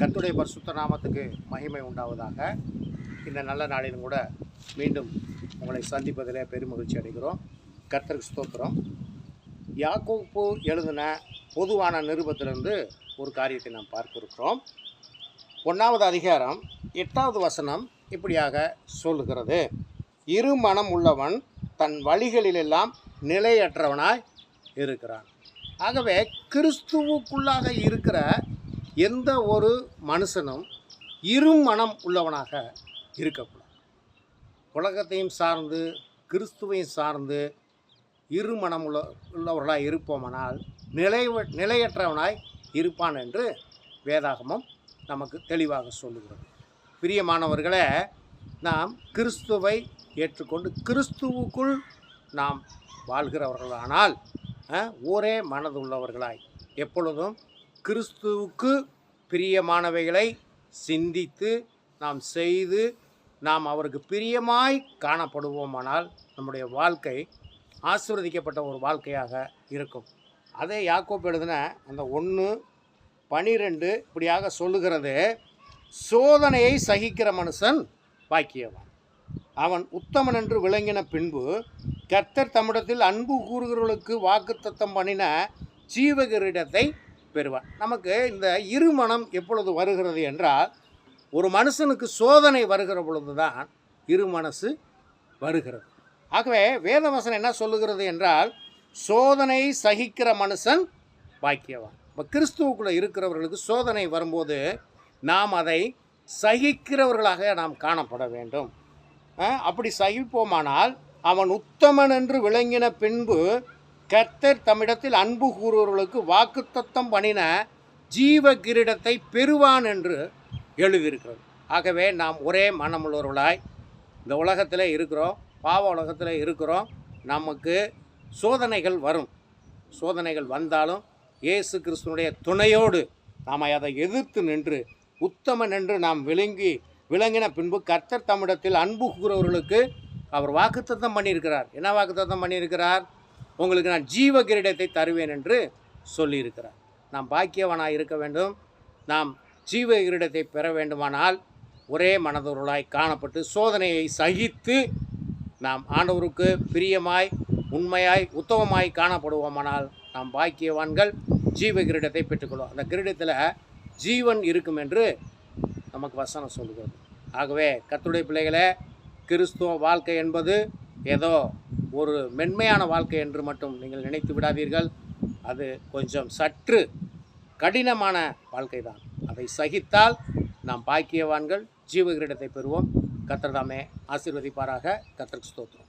கத்துடைய பரிசுத்த நாமத்துக்கு மகிமை உண்டாவதாக. இந்த நல்ல நாளிலும் கூட மீண்டும் உங்களை சந்திப்பதிலே பெருமகிழ்ச்சி அடைகிறோம். கர்த்தருக்கு ஸ்தோத்திரம். யாக்கோப்பு எழுதின பொதுவான நிருபத்திலிருந்து ஒரு காரியத்தை நாம் பார்த்துருக்கிறோம். ஒன்றாவது அதிகாரம் எட்டாவது வசனம் இப்படியாக சொல்லுகிறது. இரு மனம் உள்ளவன் தன் வழிகளிலெல்லாம் நிலையற்றவனாய் இருக்கிறான். ஆகவே கிறிஸ்துவுக்குள்ளாக இருக்கிற எந்த ஒரு மனுஷனும் இரு மனம் உள்ளவனாக இருக்கக்கூடாது. உலகத்தையும் சார்ந்து கிறிஸ்துவையும் சார்ந்து இருமனம் உள்ள உள்ளவர்களாய் இருப்போமானால் நிலை நிலையற்றவனாய் இருப்பான் என்று வேதாகமம் நமக்கு தெளிவாக சொல்லுகிறது. பிரியமானவர்களே நாம் கிறிஸ்துவை ஏற்றுக்கொண்டு கிறிஸ்துவுக்குள் நாம் வாழ்கிறவர்களானால் ஒரே ஒரே மனதுள்ளவர்களாய் எப்பொழுதும் கிறிஸ்துவுக்கு பிரியமானவைகளை சிந்தித்து நாம் செய்து நாம் அவருக்கு பிரியமாய் காணப்படுவோமானால் நம்முடைய வாழ்க்கை ஆசீர்வதிக்கப்பட்ட ஒரு வாழ்க்கையாக இருக்கும். அதே யாக்கோப் எழுதின அந்த ஒன்று பனிரெண்டு இப்படியாக சொல்லுகிறது சோதனையை சகிக்கிற மனுஷன் பாக்கியவன். அவன் உத்தமன் என்று விளங்கின பின்பு கர்த்தர் தம்மிடத்தில் அன்பு கூறுகிறவர்களுக்கு வாக்குத்தத்தம் பண்ணின ஜீவகிரீடத்தை பெறுவான் நமக்கு இந்த இருமனம் எப்பொழுது வருகிறது என்றால் ஒரு மனுஷனுக்கு சோதனை வருகிற பொழுதுதான் இருமனசு வருகிறது. ஆகவே வேதவசனம் என்ன சொல்லுகிறது என்றால் சோதனை சகிக்கிற மனுஷன் பாக்கியவான். இப்போ கிறிஸ்துவுக்குள்ளே இருக்கிறவர்களுக்கு சோதனை வரும்போது நாம் அதை சகிக்கிறவர்களாக நாம் காணப்பட வேண்டும். அப்படி சகிப்போமானால் அவன் உத்தமன் என்று விளங்கின பின்பு கர்த்தர் தம்மிடத்தில் அன்பு கூறுவர்களுக்கு வாக்குத்தத்தம் பண்ணின ஜீவ கிரீடத்தை பெறுவான் என்று எழுதியிருக்கிறது. ஆகவே நாம் ஒரே மனமுள்ளவர்களாய் இந்த உலகத்தில் இருக்கிறோம் பாவ உலகத்தில் இருக்கிறோம் நமக்கு சோதனைகள் வரும். சோதனைகள் வந்தாலும் இயேசு கிறிஸ்துனுடைய துணையோடு நாம் அதை எதிர்த்து நின்று உத்தமன் என்று நாம் விளங்கி விளங்கின பின்பு கர்த்தர் தம்மிடத்தில் அன்பு கூறுவர்களுக்கு அவர் வாக்குத்தத்தம் பண்ணியிருக்கிறார். என்ன வாக்குத்தத்தம் பண்ணியிருக்கிறார்? உங்களுக்கு நான் ஜீவ கிரீடத்தை தருவேன் என்று சொல்லியிருக்கிறார். நாம் பாக்கியவனாக இருக்க வேண்டும். நாம் ஜீவ கிரீடத்தை பெற வேண்டுமானால் ஒரே மனதொருளாய் காணப்பட்டு சோதனையை சகித்து நாம் ஆண்டவருக்கு பிரியமாய் உண்மையாய் உத்தமமாய் காணப்படுவோமானால் நாம் பாக்கியவான்கள் ஜீவ கிரீடத்தை பெற்றுக்கொள்வோம். அந்த கிரீடத்தில் ஜீவன் இருக்கும் என்று நமக்கு வசனம் சொல்லுகிறது. ஆகவே கத்துடைய பிள்ளைகளே கிறிஸ்துவ வாழ்க்கை என்பது ஏதோ ஒரு மென்மையான வாழ்க்கை என்று மட்டும் நீங்கள் நினைத்து விடாதீர்கள். அது கொஞ்சம் சற்று கடினமான வாழ்க்கை தான் அதை சகித்தால் நாம் பாக்கியவான்கள். ஜீவகிரீடத்தை பெறுவோம். கத்திரதாமே தாமே ஆசீர்வதிப்பாராக. கத்திரக் ஸ்தோத்திரம்.